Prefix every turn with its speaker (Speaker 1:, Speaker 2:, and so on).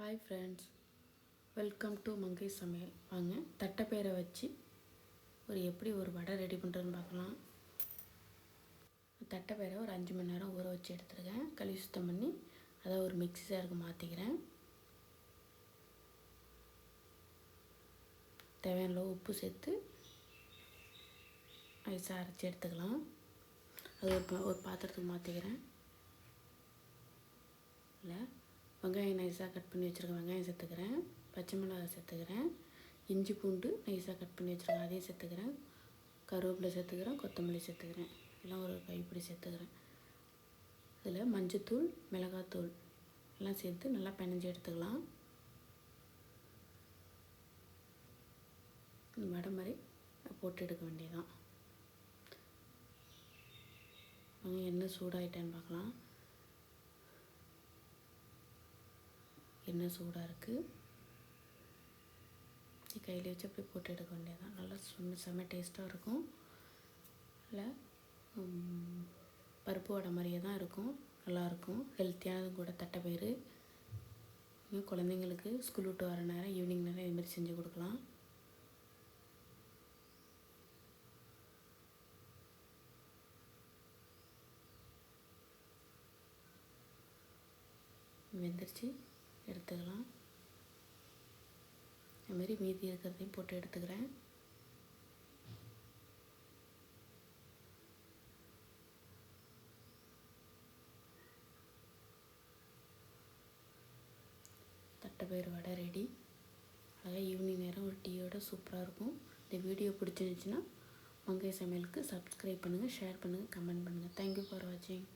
Speaker 1: Hi friends welcome to மங்கை சமையல் வாங்க தட்டைப்பயிரை வச்சு ஒரு எப்படி ஒரு வடை ரெடி பண்ணுறதுன்னு பார்க்கலாம். தட்டைப்பயிரை ஒரு அஞ்சு மணி நேரம் ஊற வச்சு எடுத்துருக்கேன். கழுவி சுத்தம் பண்ணி அதை ஒரு மிக்ஸி ஜாருக்கு மாற்றிக்கிறேன் தேவையான அளவு உப்பு சேர்த்து ஐஸாக அரைச்சி எடுத்துக்கலாம். அது ஒரு பா- ஒரு பாத்திரத்துக்கு மாற்றிக்கிறேன் இல்லை. வெங்காயம் நைஸாக கட் பண்ணி வச்சுருக்கேன் வெங்காயம் சேர்த்துக்கிறேன் பச்சை மிளகாய் சேர்த்துக்கிறேன் இஞ்சி பூண்டு நைஸாக கட் பண்ணி வச்சுருக்கேன். அதையும் சேர்த்துக்கிறேன் கருவேப்பிலை சேர்த்துக்கிறேன் கொத்தமல்லி சேர்த்துக்கிறேன் எல்லாம் ஒரு கைப்பிடி சேர்த்துக்கிறேன் இதில் மஞ்சத்தூள் மிளகாத்தூள் எல்லாம் சேர்த்து நல்லா பினஞ்சி எடுத்துக்கலாம். வடை மாதிரி போட்டு எடுக்க வேண்டியதான் என்ன எண்ணெய் சூடாயிட்டேன்னு பார்க்கலாம். எண்ணெய் சூடாக இருக்குது கையில் வச்சு அப்படி போட்டு எடுக்க வேண்டியதான் நல்லா செம்ம செம்ம டேஸ்ட்டாக இருக்கும். இல்லை பருப்பு வடை மாதிரியே தான் இருக்கும். நல்லாயிருக்கும் ஹெல்த்தியானதும் கூட தட்டைப்பயிறு. இன்னும் குழந்தைங்களுக்கு ஸ்கூல் விட்டு வர நேரம் ஈவினிங் நேரம் இதுமாதிரி செஞ்சு கொடுக்கலாம். வெந்துருச்சு. எடுத்துக்கலாம். அதுமாரி மீதி இருக்கிறதையும் போட்டு எடுத்துக்கிறேன். தட்டைப்பயிறு வடை ரெடி. அழகாக ஈவினிங் நேரம் ஒரு டீயோட சூப்பராக இருக்கும். இந்த வீடியோ பிடிச்சிருந்துச்சுன்னா மங்கை சமையலுக்கு சப்ஸ்கிரைப் பண்ணுங்கள் ஷேர் பண்ணுங்கள் கமெண்ட் பண்ணுங்கள் தேங்க்யூ ஃபார் வாட்சிங்